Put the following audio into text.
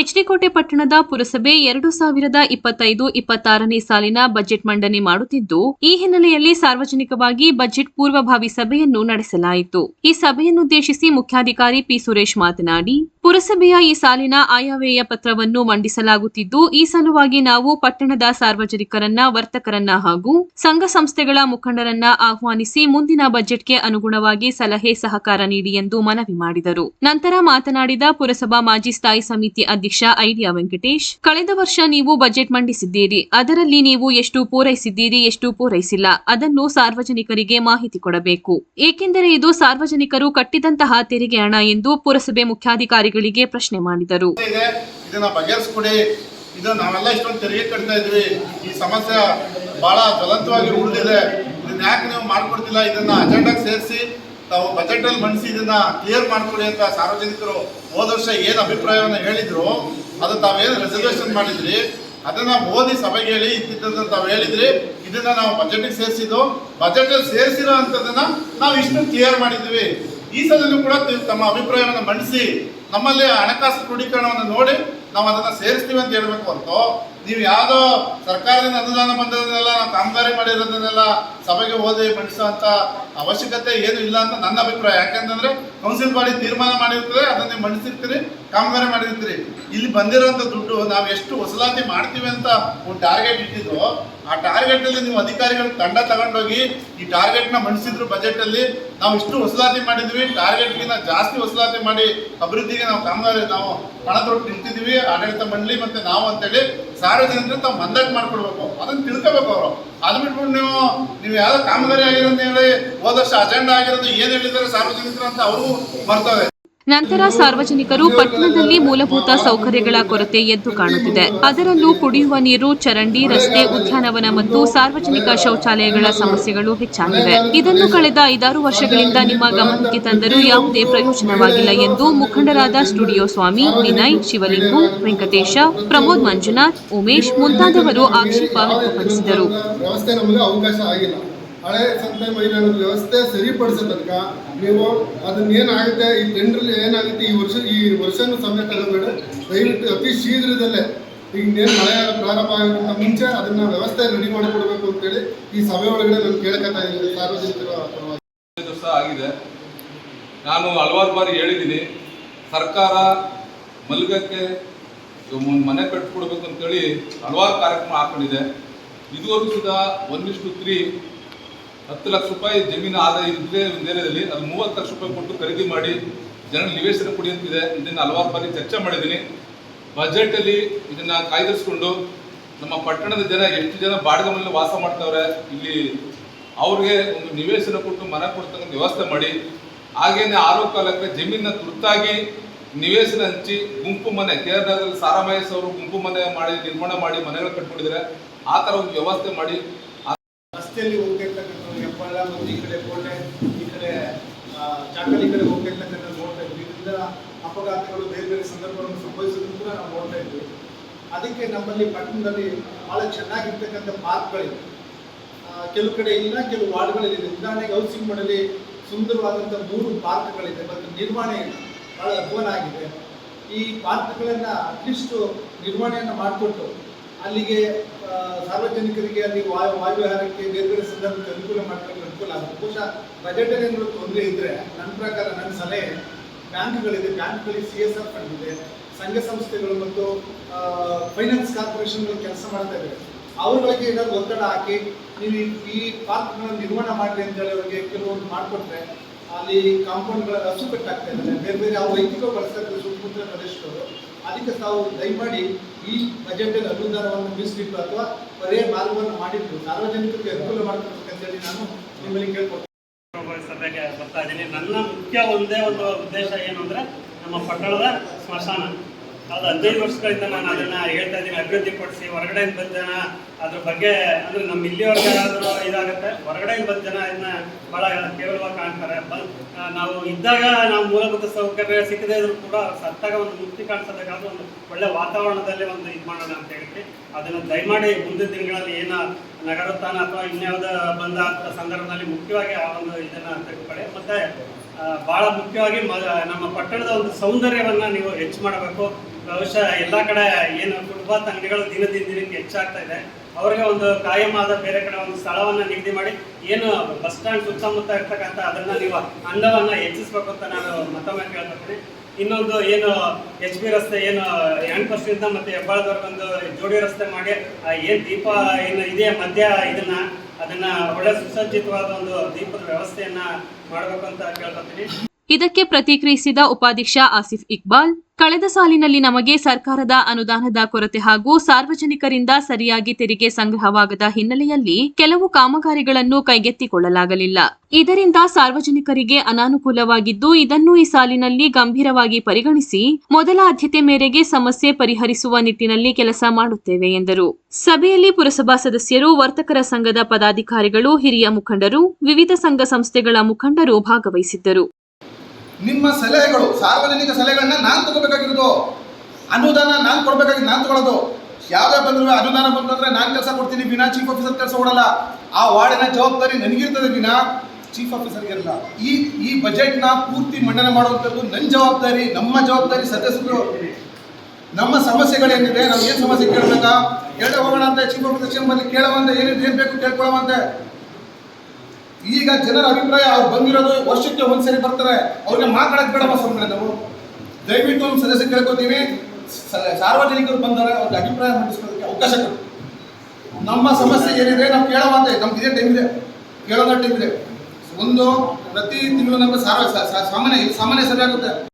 ಎಚ್ಡಿಕೋಟೆ ಪಟ್ಟಣದ ಪುರಸಭೆ ಎರಡು ಸಾವಿರದ ಇಪ್ಪತ್ತೈದು ಇಪ್ಪತ್ತಾರನೇ ಸಾಲಿನ ಬಜೆಟ್ ಮಂಡನೆ ಮಾಡುತ್ತಿದ್ದು, ಈ ಹಿನ್ನೆಲೆಯಲ್ಲಿ ಸಾರ್ವಜನಿಕವಾಗಿ ಬಜೆಟ್ ಪೂರ್ವಭಾವಿ ಸಭೆಯನ್ನು ನಡೆಸಲಾಯಿತು. ಈ ಸಭೆಯನ್ನುದ್ದೇಶಿಸಿ ಮುಖ್ಯಾಧಿಕಾರಿ ಪಿ ಸುರೇಶ್ ಮಾತನಾಡಿ, ಪುರಸಭೆಯ ಈ ಸಾಲಿನ ಆಯವ್ಯಯ ಪತ್ರವನ್ನು ಮಂಡಿಸಲಾಗುತ್ತಿದ್ದು, ಈ ಸಲುವಾಗಿ ನಾವು ಪಟ್ಟಣದ ಸಾರ್ವಜನಿಕರನ್ನ, ವರ್ತಕರನ್ನ ಹಾಗೂ ಸಂಘ ಸಂಸ್ಥೆಗಳ ಮುಖಂಡರನ್ನ ಆಹ್ವಾನಿಸಿ ಮುಂದಿನ ಬಜೆಟ್ಗೆ ಅನುಗುಣವಾಗಿ ಸಲಹೆ ಸಹಕಾರ ನೀಡಿ ಎಂದು ಮನವಿ ಮಾಡಿದರು. ನಂತರ ಮಾತನಾಡಿದ ಪುರಸಭಾ ಮಾಜಿ ಸ್ಥಾಯಿ ಸಮಿತಿ ಅಧ್ಯಕ್ಷ ಐಡಿಯಾ ವೆಂಕಟೇಶ್, ಕಳೆದ ವರ್ಷ ನೀವು ಬಜೆಟ್ ಮಂಡಿಸಿದ್ದೀರಿ. ಅದರಲ್ಲಿ ನೀವು ಎಷ್ಟು ಪೂರೈಸಿದ್ದೀರಿ, ಎಷ್ಟು ಪೂರೈಸಿಲ್ಲ, ಅದನ್ನು ಸಾರ್ವಜನಿಕರಿಗೆ ಮಾಹಿತಿ ಕೊಡಬೇಕು. ಏಕೆಂದರೆ ಇದು ಸಾರ್ವಜನಿಕರು ಕಟ್ಟಿದಂತಹ ತೆರಿಗೆ ಹಣ ಎಂದು ಪುರಸಭೆ ಮುಖ್ಯಾಧಿಕಾರಿಗಳಿಗೆ ಪ್ರಶ್ನೆ ಮಾಡಿದರು. ಬಹಳ ಜ್ವಲಂತವಾಗಿ ಉಳಿದಿದೆ. ಇದನ್ನ ಯಾಕೆ ನೀವು ಮಾಡ್ಕೊಡ್ತಿಲ್ಲ? ಇದನ್ನ ಅಜೆಂಡಾಗೆ ಸೇರಿಸಿ. ತಾವು ಬಜೆಟ್ ಅಲ್ಲಿ ಮಂಡಿಸಿ ಇದನ್ನ ಕ್ಲಿಯರ್ ಮಾಡ್ಕೊಳ್ಳಿ ಅಂತ ಸಾರ್ವಜನಿಕರು ಹೋದ ವರ್ಷ ಏನು ಅಭಿಪ್ರಾಯವನ್ನ ಹೇಳಿದ್ರು, ಅದು ತಾವೇನು ರೆಸರ್ವೇಷನ್ ಮಾಡಿದ್ರಿ, ಅದನ್ನ ಓದಿ ಸಭೆಗೆ ಹೇಳಿ ಇದ್ದಿದ್ದನ್ನು ತಾವು ಹೇಳಿದ್ರಿ, ಇದನ್ನ ನಾವು ಬಜೆಟ್ಗೆ ಸೇರಿಸಿದ್ದು ಬಜೆಟ್ ಅಲ್ಲಿ ಸೇರಿಸಿರೋ ಅಂತದನ್ನ ನಾವು ಇಷ್ಟು ಕ್ಲಿಯರ್ ಮಾಡಿದ್ವಿ. ಈ ಸಲನೂ ಕೂಡ ತಮ್ಮ ಅಭಿಪ್ರಾಯವನ್ನು ಮಂಡಿಸಿ ನಮ್ಮಲ್ಲಿ ಹಣಕಾಸು ಕ್ರೋಢೀಕರಣವನ್ನು ನೋಡಿ ನಾವು ಅದನ್ನ ಸೇರಿಸ್ತೀವಿ ಅಂತ ಹೇಳ್ಬೇಕು ಹೊರತು ನೀವು ಯಾವುದೋ ಸರ್ಕಾರದಿಂದ ಅನುದಾನ ಬಂದಿರೋದನ್ನೆಲ್ಲ ನಾವು ಕಾಮಗಾರಿ ಮಾಡಿರೋದನ್ನೆಲ್ಲ ಸಭೆಗೆ ಓದಿ ಮಂಡಿಸುವಂತ ಅವಶ್ಯಕತೆ ಏನು ಇಲ್ಲ ಅಂತ ನನ್ನ ಅಭಿಪ್ರಾಯ. ಯಾಕಂತಂದ್ರೆ ಕೌನ್ಸಿಲ್ ಬಾಡಿ ತೀರ್ಮಾನ ಮಾಡಿರ್ತದೆ, ಅದನ್ನೇ ಮಂಡಿಸಿರ್ತೀರಿ ಕಾಮಗಾರಿ ಮಾಡಿರ್ತೀರಿ. ಇಲ್ಲಿ ಬಂದಿರೋಂಥ ದುಡ್ಡು ನಾವು ಎಷ್ಟು ವಸೂಲಾತಿ ಮಾಡ್ತೀವಿ ಅಂತ ಒಂದು ಟಾರ್ಗೆಟ್ ಇಟ್ಟಿದ್ದು ಆ ಟಾರ್ಗೆಟ್ ಅಲ್ಲಿ ನೀವು ಅಧಿಕಾರಿಗಳು ತಂಡ ತಗೊಂಡೋಗಿ ಈ ಟಾರ್ಗೆಟ್ನ ಮಂಡಿಸಿದ್ರು ಬಜೆಟ್ ಅಲ್ಲಿ, ನಾವು ಇಷ್ಟು ವಸೂಲಾತಿ ಮಾಡಿದ್ವಿ ಟಾರ್ಗೆಟ್ ಗಿನ್ನ ಜಾಸ್ತಿ ವಸೂಲಾತಿ ಮಾಡಿ ಅಭಿವೃದ್ಧಿಗೆ ನಾವು ಕಾಮಗಾರಿ, ನಾವು ಹಣ ತೊಟ್ಟು ಆಡಳಿತ ಮಂಡಳಿ ಮತ್ತೆ ನಾವು ಅಂತೇಳಿ ಸಾರ್ವಜನಿಕರು ತಾವು ಮಂದಟ್ ಮಾಡ್ಕೊಡ್ಬೇಕು. ಅದನ್ನ ತಿಳ್ಕೊಬೇಕು ಅವರು. ಅದ್ ಬಿಟ್ಬಿಟ್ಟು ನೀವು ನೀವು ಯಾವ್ದೋ ಕಾಮಗಾರಿ ಆಗಿರೋದು ಹೇಳಿ ಹೋದಷ್ಟು ಅಜೆಂಡಾ ಆಗಿರೋದು ಏನ್ ಹೇಳಿದ್ರೆ ಸಾರ್ವಜನಿಕರು ಅಂತ ಅವರು ಬರ್ತವೆ ನಂತರ ಸಾರ್ವಜನಿಕರು ಪಟ್ಟಣದಲ್ಲಿ ಮೂಲಭೂತ ಸೌಕರ್ಯಗಳ ಕೊರತೆ ಎದ್ದು ಕಾಣುತ್ತಿದೆ. ಅದರಲ್ಲೂ ಕುಡಿಯುವ ನೀರು, ಚರಂಡಿ, ರಸ್ತೆ, ಉದ್ಯಾನವನ ಮತ್ತು ಸಾರ್ವಜನಿಕ ಶೌಚಾಲಯಗಳ ಸಮಸ್ಯೆಗಳು ಹೆಚ್ಚಾಗಿವೆ. ಇದನ್ನು ಕಳೆದ ಐದಾರು ವರ್ಷಗಳಿಂದ ನಿಮ್ಮ ಗಮನಕ್ಕೆ ತಂದರೂ ಯಾವುದೇ ಪ್ರಯೋಜನವಾಗಿಲ್ಲ ಎಂದು ಮುಖಂಡರಾದ ಸ್ಟುಡಿಯೋ ಸ್ವಾಮಿ ವಿನಯ್, ಶಿವಲಿಂಗು, ವೆಂಕಟೇಶ, ಪ್ರಮೋದ್ ಮಂಜುನಾಥ್, ಉಮೇಶ್ ಮುಂತಾದವರು ಆಕ್ಷೇಪ ವ್ಯಕ್ತಪಡಿಸಿದರು. ನೀವು ಅದನ್ನ ಏನಾಗುತ್ತೆ, ಈ ಟೆಂಡ್ರಲ್ಲಿ ಏನಾಗುತ್ತೆ, ಈ ವರ್ಷ ಈ ವರ್ಷನ ಸಮಯ ತಗೋಬೇಡ ದಯವಿಟ್ಟು ಅತಿ ಶೀಘ್ರದಲ್ಲೇ ಈಗ ಏನು ಮಳೆ ಪ್ರಾರಂಭ ಆಗೋಕ್ಕಿಂತ ಮುಂಚೆ ಅದನ್ನ ವ್ಯವಸ್ಥೆ ರೆಡಿ ಮಾಡಿಕೊಡ್ಬೇಕು ಅಂತೇಳಿ ಈ ಸಭೆ ಒಳಗಡೆ ನಾನು ಕೇಳ್ಕೊತಾ ಇದ್ದೀನಿ. ಸಾರ್ವಜನಿಕರ ಸಹ ಆಗಿದೆ. ನಾನು ಹಲವಾರು ಬಾರಿ ಹೇಳಿದ್ದೀನಿ, ಸರ್ಕಾರ ಮಲ್ಗಕ್ಕೆ ಮನೆ ಕಟ್ಕೊಡ್ಬೇಕು ಅಂತೇಳಿ ಹಲವಾರು ಕಾರ್ಯಕ್ರಮ ಹಾಕೊಂಡಿದೆ. ಇದುವರೆಗೂ ಸುಧಾ ಒಂದಿಷ್ಟು ತ್ರೀ ಹತ್ತು ಲಕ್ಷ ರೂಪಾಯಿ ಜಮೀನು ಆದಾಯ ಇದ್ರೆ ಒಂದು ಏರಿಯಾದಲ್ಲಿ ಅದು ಮೂವತ್ತು ಲಕ್ಷ ರೂಪಾಯಿ ಕೊಟ್ಟು ಖರೀದಿ ಮಾಡಿ ಜನ ನಿವೇಶನ ಕೊಡಿ ಅಂತಿದೆ ಇದನ್ನು ಹಲವಾರು ಬಾರಿ ಚರ್ಚೆ ಮಾಡಿದ್ದೀನಿ. ಬಜೆಟಲ್ಲಿ ಇದನ್ನು ಕಾಯ್ದಿರಿಸ್ಕೊಂಡು ನಮ್ಮ ಪಟ್ಟಣದ ಜನ ಎಷ್ಟು ಜನ ಬಾಡಿಗೆ ಮನೆಯಲ್ಲಿ ವಾಸ ಮಾಡ್ತಾವ್ರೆ, ಇಲ್ಲಿ ಅವ್ರಿಗೆ ಒಂದು ನಿವೇಶನ ಕೊಟ್ಟು ಮನೆ ಕೊಡ್ತಕ್ಕಂಥ ವ್ಯವಸ್ಥೆ ಮಾಡಿ. ಹಾಗೇನೆ ಆರು ಕಾಲಕ್ಕೆ ಜಮೀನ ತುರ್ತಾಗಿ ನಿವೇಶನ ಹಂಚಿ ಗುಂಪು ಮನೆ ಕೇರಳದಲ್ಲಿ ಸಾರಾಮಹೇಶ್ ಅವರು ಗುಂಪು ಮನೆ ಮಾಡಿ, ನಿರ್ಮಾಣ ಮಾಡಿ ಮನೆಗಳು ಕಟ್ಕೊಂಡಿದ್ದಾರೆ ಆ ಥರ ಒಂದು ವ್ಯವಸ್ಥೆ ಮಾಡಿ. ರಸ್ತೆಯಲ್ಲಿ ಹೋಗ್ತಿರ್ತಕ್ಕಂಥವ್ರು ಹೆಬ್ಬಾಳ ಮತ್ತು ಈ ಕಡೆ ಕೋಟೆ, ಈ ಕಡೆ ಚಾಕಲಿ ಕಡೆ ಹೋಗ್ತಿರ್ತಕ್ಕಂಥ ನೋಡ್ತಾ ಇದ್ವಿ. ಇದರಿಂದ ಅಪಘಾತಗಳು ಬೇರೆ ಬೇರೆ ಸಂದರ್ಭಗಳನ್ನು ಸಂಭವಿಸೋದನ್ನು ಕೂಡ ನಾವು ನೋಡ್ತಾ ಇದ್ವಿ. ಅದಕ್ಕೆ ನಮ್ಮಲ್ಲಿ ಪಟ್ಟಣದಲ್ಲಿ ಬಹಳ ಚೆನ್ನಾಗಿರ್ತಕ್ಕಂಥ ಪಾರ್ಕ್ಗಳಿವೆ. ಕೆಲವು ಕಡೆ ಇಲ್ಲ, ಕೆಲವು ವಾರ್ಡ್ಗಳಲ್ಲಿ ಉದಾಹರಣೆಗೆ ಹೌಸಿಂಗ್ ಮಾಡಲಿ ಸುಂದರವಾದಂಥ ಮೂರು ಪಾರ್ಕ್ಗಳಿದೆ. ಮತ್ತು ನಿರ್ವಹಣೆ ಬಹಳ ಅಧ್ವಾನಾಗಿದೆ ಈ ಪಾರ್ಕ್ಗಳನ್ನು ಅಟ್ಲೀಸ್ಟ್ ನಿರ್ವಹಣೆಯನ್ನು ಮಾಡಿಕೊಟ್ಟು ಅಲ್ಲಿಗೆ ಸಾರ್ವಜನಿಕರಿಗೆ ಅಲ್ಲಿ ವಾಯು, ವಾಯುವಿಹಾರಕ್ಕೆ ಬೇರೆ ಬೇರೆ ಸಂದರ್ಭಕ್ಕೆ ಅನುಕೂಲ ಮಾಡ್ಕೊಳ್ಳೋಕೆ ಅನುಕೂಲ ಆಗುತ್ತೆ. ಬಹುಶಃ ಬಜೆಟ್ ಏನಾದರೂ ತೊಂದರೆ ಇದ್ದರೆ ನನ್ನ ಪ್ರಕಾರ, ನನ್ನ ಸಲಹೆ, ಬ್ಯಾಂಕ್ಗಳಿದೆ. ಬ್ಯಾಂಕ್ಗಳಿಗೆ ಸಿ ಎಸ್ ಆರ್ ಫಂಡ್ ಇದೆ. ಸಂಘ ಸಂಸ್ಥೆಗಳು ಮತ್ತು ಫೈನಾನ್ಸ್ ಕಾರ್ಪೊರೇಷನ್ಗಳು ಕೆಲಸ ಮಾಡ್ತಾ ಇದ್ದಾರೆ ಅವ್ರಗಳಿಗೆ ಏನಾದ್ರು ಒತ್ತಡ ಹಾಕಿ, ನೀವು ಈ- ಪಾರ್ಕ್ಗಳನ್ನು ನಿರ್ಮಾಣ ಮಾಡಿರಿ ಅಂತೇಳಿ ಅವ್ರಿಗೆ ಕೆಲವೊಂದು ಮಾಡಿಕೊಟ್ರೆ ಅಲ್ಲಿ ಕಾಂಪೌಂಡ್ಗಳ ಕಟ್ಟಾಗ್ತಾ ಇದ್ದಾರೆ ಬೇರೆ ಬೇರೆ ಅವ್ರು ವೈಯಕ್ತಿಕ ಬಳಸ್ತಾ ಇದ್ದಾರೆ ಸುತ್ತಮುತ್ತಲ ಪ್ರದೇಶದವರು, ಅದಕ್ಕೆ ತಾವು ದಯಮಾಡಿ ಈ ಬಜೆಟ್ ಅನುದಾನವನ್ನು ಮೀಸಲಿಟ್ಟು ಅಥವಾ ಬರೆಯ ಮಾರ್ಗವನ್ನು ಮಾಡಿದ್ರು ಸಾರ್ವಜನಿಕರಿಗೆ ಅನುಕೂಲ ಮಾಡ್ಕೊಬೇಕಂತೇಳಿ ನಾನು ನಿಮ್ಮಲ್ಲಿ ಕೇಳ್ಕೊಳ್ತೀನಿ. ಸಭೆಗೆ ಬರ್ತಾ ಇದ್ದೀನಿ. ನನ್ನ ಮುಖ್ಯ ಒಂದೇ ಒಂದು ಉದ್ದೇಶ ಏನು ಅಂದರೆ ನಮ್ಮ ಪಟ್ಟಣದ ಸ್ಮಶಾನ. ಅದು ಹದಿನೈದು ವರ್ಷಗಳಿಂದ ನಾನು ಅದನ್ನ ಹೇಳ್ತಾ ಇದ್ದೀನಿ, ಅಭಿವೃದ್ಧಿ ಪಡಿಸಿ, ಹೊರಗಡೆ ಬಂದ ಜನ ಅದ್ರ ಬಗ್ಗೆ, ಅಂದ್ರೆ ನಮ್ಮ ಇಲ್ಲಿವರೆಗೆ ಏನಾದರೂ ಇದಾಗುತ್ತೆ, ಹೊರಗಡೆ ಬಂದ ಜನ ಇದನ್ನ ಬಹಳ ಕೇವಲವಾಗಿ ಕಾಣ್ತಾರೆ. ನಾವು ಇದ್ದಾಗ ನಾವು ಮೂಲಭೂತ ಸೌಕರ್ಯ ಸಿಕ್ಕದೇ ಇದ್ರು ಕೂಡ ಸತ್ತಾಗ ಒಂದು ಮುಕ್ತಿ ಕಾಣಿಸೋದಕ್ಕಾದ್ರೂ ಒಂದು ಒಳ್ಳೆ ವಾತಾವರಣದಲ್ಲಿ ಒಂದು ಇದು ಮಾಡೋಣ ಅಂತ ಹೇಳ್ತೀವಿ. ಅದನ್ನು ದಯಮಾಡಿ ಮುಂದಿನ ದಿನಗಳಲ್ಲಿ ಏನ ನಗರೋತ್ಥಾನ ಅಥವಾ ಇನ್ಯಾವುದೋ ಬಂದ ಸಂದರ್ಭದಲ್ಲಿ ಮುಖ್ಯವಾಗಿ ಆ ಒಂದು ಇದನ್ನ ತೆಗೆದುಕೊಳ್ಳಿ. ಮತ್ತೆ ಬಹಳ ಮುಖ್ಯವಾಗಿ ನಮ್ಮ ಪಟ್ಟಣದ ಒಂದು ಸೌಂದರ್ಯವನ್ನ ನೀವು ಹೆಚ್ಚು ಮಾಡಬೇಕು. ಬಹುಶಃ ಎಲ್ಲ ಕಡೆ ಏನು ಫುಟ್ಪಾತ್ ಅಂಗಡಿಗಳು ದಿನದಿಂದ ದಿನಕ್ಕೆ ಹೆಚ್ಚಾಗ್ತಾ ಇದೆ. ಅವರಿಗೆ ಒಂದು ಕಾಯಂ ಆದ ಬೇರೆ ಕಡೆ ಒಂದು ಸ್ಥಳವನ್ನ ನಿಗದಿ ಮಾಡಿ ಏನು ಬಸ್ ಸ್ಟ್ಯಾಂಡ್ ಸುತ್ತಮುತ್ತ ಇರ್ತಕ್ಕಂಥ ಅದನ್ನ ನೀವು ಅಂದವನ್ನ ಹೆಚ್ಚಿಸ್ಬೇಕು ಅಂತ ನಾನು ಮತ್ತೊಮ್ಮೆ ಕೇಳ್ಕೊತೀನಿ. ಇನ್ನೊಂದು ಏನು ಎಚ್ ಬಿ ರಸ್ತೆ, ಏನು ವರ್ಷದಿಂದ ಮತ್ತೆ ಹೆಬ್ಬಾಳದವರೆಗೊಂದು ಜೋಡಿ ರಸ್ತೆ ಮಾಡಿ, ಆ ಏನ್ ದೀಪ ಏನು ಇದೆ ಮಧ್ಯ ಇದನ್ನ, ಅದನ್ನ ಒಳ್ಳೆ ಸುಸಜ್ಜಿತವಾದ ಒಂದು ದೀಪದ ವ್ಯವಸ್ಥೆಯನ್ನ ಮಾಡಬೇಕು ಅಂತ ಕೇಳ್ಕೊತೀನಿ. ಇದಕ್ಕೆ ಪ್ರತಿಕ್ರಿಯಿಸಿದ ಉಪಾಧ್ಯಕ್ಷ ಆಸಿಫ್ ಇಕ್ಬಾಲ್, ಕಳೆದ ಸಾಲಿನಲ್ಲಿ ನಮಗೆ ಸರ್ಕಾರದ ಅನುದಾನದ ಕೊರತೆ ಹಾಗೂ ಸಾರ್ವಜನಿಕರಿಂದ ಸರಿಯಾಗಿ ತೆರಿಗೆ ಸಂಗ್ರಹವಾಗದ ಹಿನ್ನೆಲೆಯಲ್ಲಿ ಕೆಲವು ಕಾಮಗಾರಿಗಳನ್ನು ಕೈಗೆತ್ತಿಕೊಳ್ಳಲಾಗಲಿಲ್ಲ. ಇದರಿಂದ ಸಾರ್ವಜನಿಕರಿಗೆ ಅನಾನುಕೂಲವಾಗಿದ್ದು, ಇದನ್ನು ಈ ಸಾಲಿನಲ್ಲಿ ಗಂಭೀರವಾಗಿ ಪರಿಗಣಿಸಿ ಮೊದಲ ಆದ್ಯತೆ ಮೇರೆಗೆ ಸಮಸ್ಯೆ ಪರಿಹರಿಸುವ ನಿಟ್ಟಿನಲ್ಲಿ ಕೆಲಸ ಮಾಡುತ್ತೇವೆ ಎಂದರು. ಸಭೆಯಲ್ಲಿ ಪುರಸಭಾ ಸದಸ್ಯರು, ವರ್ತಕರ ಸಂಘದ ಪದಾಧಿಕಾರಿಗಳು, ಹಿರಿಯ ಮುಖಂಡರು, ವಿವಿಧ ಸಂಘ ಸಂಸ್ಥೆಗಳ ಮುಖಂಡರು ಭಾಗವಹಿಸಿದ್ದರು. ನಿಮ್ಮ ಸಲಹೆಗಳು, ಸಾರ್ವಜನಿಕ ಸಲಹೆಗಳನ್ನ ನಾನು ತಗೋಬೇಕಾಗಿರೋದು. ಅನುದಾನ ನಾನು ಕೊಡ್ಬೇಕಾಗಿ ನಾನು ತಗೊಳ್ಳೋದು ಯಾವುದೇ ಬಂದರೂ ಅನುದಾನ ಬಂತಂದ್ರೆ ನಾನು ಕೆಲಸ ಕೊಡ್ತೀನಿ, ವಿನಾ ಚೀಫ್ ಆಫೀಸರ್ ಕೆಲಸ ಕೊಡಲ್ಲ. ಆ ವಾರ್ಡಿನ ಜವಾಬ್ದಾರಿ ನನಗಿರ್ತದೆ ವಿನಾ ಚೀಫ್ ಆಫೀಸರ್ಗೆ ಇರಲ್ಲ ಈ ಈ ಬಜೆಟ್ನ ಪೂರ್ತಿ ಮಂಡನೆ ಮಾಡುವಂಥದ್ದು ನನ್ನ ಜವಾಬ್ದಾರಿ, ನಮ್ಮ ಜವಾಬ್ದಾರಿ ಸದಸ್ಯರು. ನಮ್ಮ ಸಮಸ್ಯೆಗಳೇನಿದೆ ನಾವು ಏನು ಸಮಸ್ಯೆ ಕೇಳಬೇಕಾ? ಕೇಳ ಹೋಗೋಣ ಅಂತ ಚೀಫ್ ಆಫೀಸರ್ ಕೇಳುವಂತೆ, ಏನಿದೆ, ಏನು ಬೇಕು ಕೇಳ್ಕೊಳ್ಳುವಂತೆ. ಈಗ ಜನರ ಅಭಿಪ್ರಾಯ ಅವ್ರು ಬಂದಿರೋದು ವರ್ಷಕ್ಕೆ ಒಂದ್ಸರಿ ಬರ್ತಾರೆ, ಅವ್ರಿಗೆ ಮಾತಾಡಕ್ ಬೇಡ ಸುಮ್ಮನೆ ನಾವು? ದಯವಿಟ್ಟು ಒಂದು ಸದಸ್ಯ ಕೇಳ್ಕೊತೀವಿ. ಸಾರ್ವಜನಿಕರು ಬಂದರೆ ಅವ್ರಿಗೆ ಅಭಿಪ್ರಾಯ ಮಂಡಿಸ್ಕೊಳ್ಳೋದಕ್ಕೆ ಅವಕಾಶ ಕೊಡಿ. ನಮ್ಮ ಸಮಸ್ಯೆ ಏನಿದೆ ನಾವು ಕೇಳುವಂತೆ ನಮ್ಗೆ ಇದೇ. ಟೈಮ್ ಇದೆ. ಕೇಳೋದ ಟೈಮ್ ಇದೆ. ಒಂದು ಪ್ರತಿ ತಿಂಗಳು ನಮಗೆ ಸಾರ್ವ ಸಾಮಾನ್ಯ ಸಾಮಾನ್ಯ ಸಭೆ